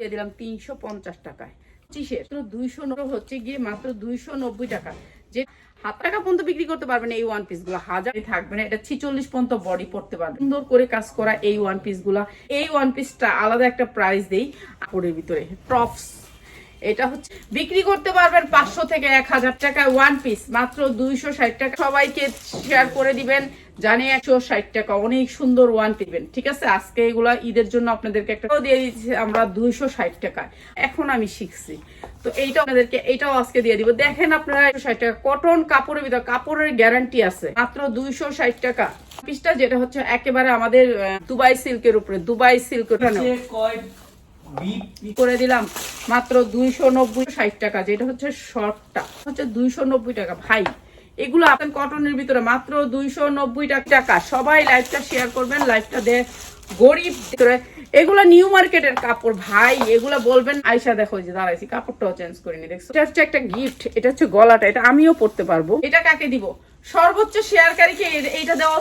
দিয়ে দিলাম তিনশো পঞ্চাশ টাকায়। পঁচিশের দুইশো হচ্ছে গিয়ে মাত্র দুইশো নব্বই টাকা। যে হাত টাকা পর্যন্ত বিক্রি করতে পারবেন এই ওয়ান থাকবে না, এটা ছিচল্লিশ পর্যন্ত বডি পড়তে পারবে। সুন্দর করে কাজ করা এই ওয়ান এই ওয়ান পিসটা আলাদা একটা প্রাইস দেই কাপড়ের ভিতরে। টপস এটা হচ্ছে বিক্রি করতে পারবেন পাঁচশো থেকে এক হাজার টাকা ওয়ান পিস মাত্র দুইশো ষাট টাকা। সবাইকে শেয়ার করে দিবেন। জানি একশো ষাট টাকা। অনেক সুন্দর ওয়ান দিবেন ঠিক আছে? আজকে এগুলা ঈদের জন্য আপনাদেরকে একটা দিয়ে দিচ্ছি আমরা দুইশো ষাট টাকা এখন আমি শিখছি। তো এইটা আপনাদেরকে এটাও আজকে দিয়ে দিব। দেখেন আপনারা একশো ষাট টাকা। কটন কাপড়ের ভিতরে কাপড়ের গ্যারান্টি আছে। মাত্র দুইশো ষাট টাকা। পিসটা যেটা হচ্ছে একেবারে আমাদের দুবাই সিল্কের উপরে দুবাই সিল্ক করে দিলাম। মাত্র দুইশো নব্বই ষাট টাকা যেটা হচ্ছে শর্টটা হচ্ছে দুইশো নব্বই টাকা। ভাই এগুলো আপনার কটনের ভিতরে মাত্র দুইশো নব্বই টাকা। সবাই লাইভটা শেয়ার করবেন লাইভটা দে গরিব ভিতরে। এগুলো নিউ মার্কেটের কাপড়, ভাই, এগুলো বলবেন আয়সা দেখো যে দাঁড়াইছি, কাপড়টাও চেঞ্জ করিনি, দেখছ? এটা হচ্ছে একটা গিফট এটা হচ্ছে গলাটা, এটা আমিও পড়তে পারব। এটা কাকে দিব? সর্বোচ্চ শেয়ারকারীকে এইটা দেওয়া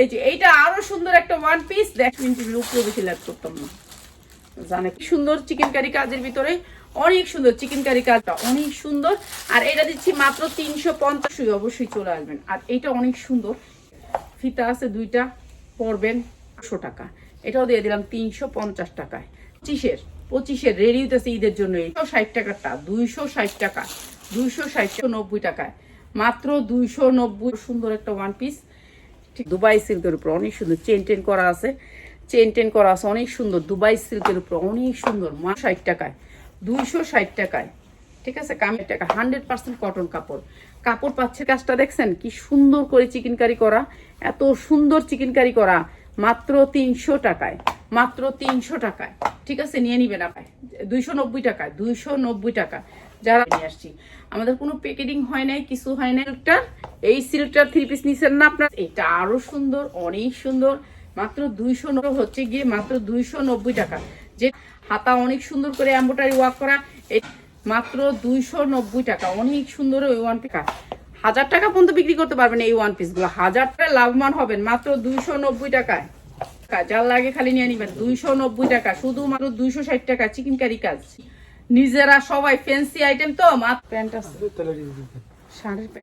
এই যে, এইটা আরও সুন্দর একটা ওয়ান পিস দেখ মিনিটের উপরে বেশি লাভ করতাম না জানে সুন্দর চিকেন কারি কাজের ভিতরে, অনেক সুন্দর চিকেন কারি কাজটা অনেক সুন্দর। আর এটা দিচ্ছি মাত্র তিনশো পঞ্চাশই অবশ্যই চলে আসবেন। আর এটা অনেক সুন্দর। ফিতা আছে দুইটা, পরবেন আটশো টাকা। এটাও দিয়ে দিলাম তিনশো পঞ্চাশ টাকায়। পঁচিশের পঁচিশের রেডি হইতেছে ঈদের জন্য। এইশো ষাট টাকাটা দুইশো ষাট টাকা, দুইশো ষাট নব্বই টাকায়। মাত্র দুইশো নব্বই, সুন্দর একটা ওয়ান পিস দুবাই সিল্কের উপর অনেক সুন্দর চেন টেন করা আছে। চেন টেন করা আছে, অনেক সুন্দর। দুবাই সিল্কের উপর অনেক সুন্দর মা ষাট টাকায়, দুইশো ষাট টাকায়। ঠিক আছে, কামের টাকা, হান্ড্রেড পার্সেন্ট কটন কাপড়। কাপড় পাচ্ছে কাজটা দেখছেন? কি সুন্দর করে চিকেন কারি, এত সুন্দর চিকেন কারি, মাত্র তিনশো টাকায়, মাত্র তিনশো টাকায়। ঠিক আছে, নিয়ে নিবেন আপনার দুইশো নব্বই টাকায়, দুইশো নব্বই টাকা। যারা নিয়ে আসছি, আমাদের কোনো প্যাকেটিং হয় নাই, কিছু হয় নাই। সিল্কটার এই সিল্কটার থ্রি পিস নিছেন না আপনার? এটা আরও সুন্দর, অনেক সুন্দর। মাত্র দুইশো হচ্ছে গিয়ে মাত্র দুইশো নব্বই টাকা। যে হাতা অনেক সুন্দর করে এম্বোটারি ওয়ার্ক করা মাত্র দুইশো নব্বই টাকা। অনেক সুন্দর ওই ওয়ান টাকা হাজার টাকা পর্যন্ত বিক্রি করতে পারবেন এই ওয়ান পিসগুলো। হাজার টাকা লাভবান হবেন মাত্র দুইশো নব্বই টাকায়। যার লাগে খালি নিয়ে নিবেন। দুইশো নব্বই টাকা। শুধুমাত্র দুইশো ষাট টাকা চিকেন কারি কাজ। নিজেরা সবাই ফ্যান্সি আইটেম তো মাত্র প্যান্ট আছে। শাড়ির